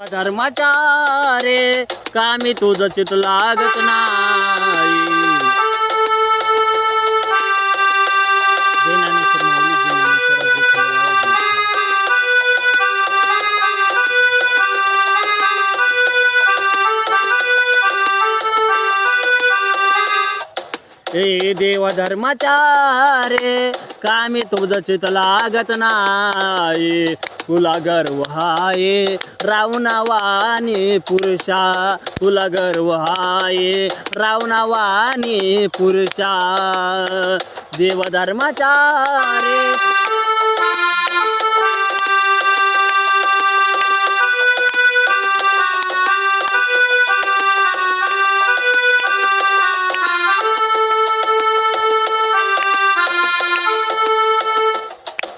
धर्माच्या रे कामी तुझं चित लागत ना हे देव धर्माच्या रे कामी तुझं चित लागत नाही. तुला गर्व हाये रावणावानी पुरुषा तुला गर्व हाये रावणावानी पुरुषा. देव धर्माच्या रे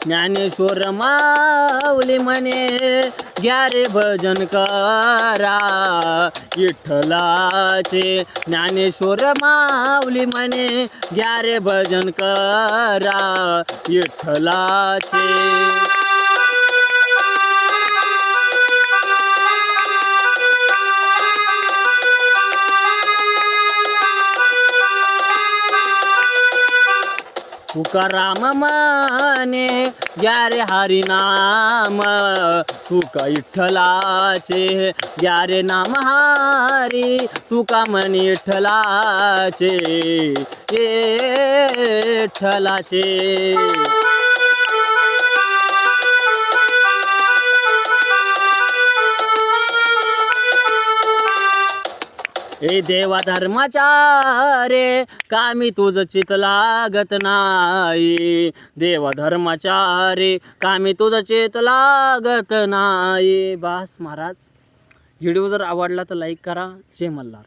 ज्ञानेश्वर माऊली म्हणे घ्या रे भजन करा. विठ्ठलाचे ज्ञानेश्वर माऊली म्हणे घ्या रे भजन करा. विठ्ठलाचे तुकाराम माने ग्यारे हरी नाम तुका इठ्ठलाचे ग्यारे नाम हारी तुका म्हणे विठ्ठलाचे विठ्ठलाचे ए देवा धर्माच्या रे कामी तुझं चित लागत नाही? देवा धर्माच्या रे कामी तुझं चित लागत नाही? बास महाराज व्हिडिओ जर आवडला तर लाईक करा. जय मल्हार.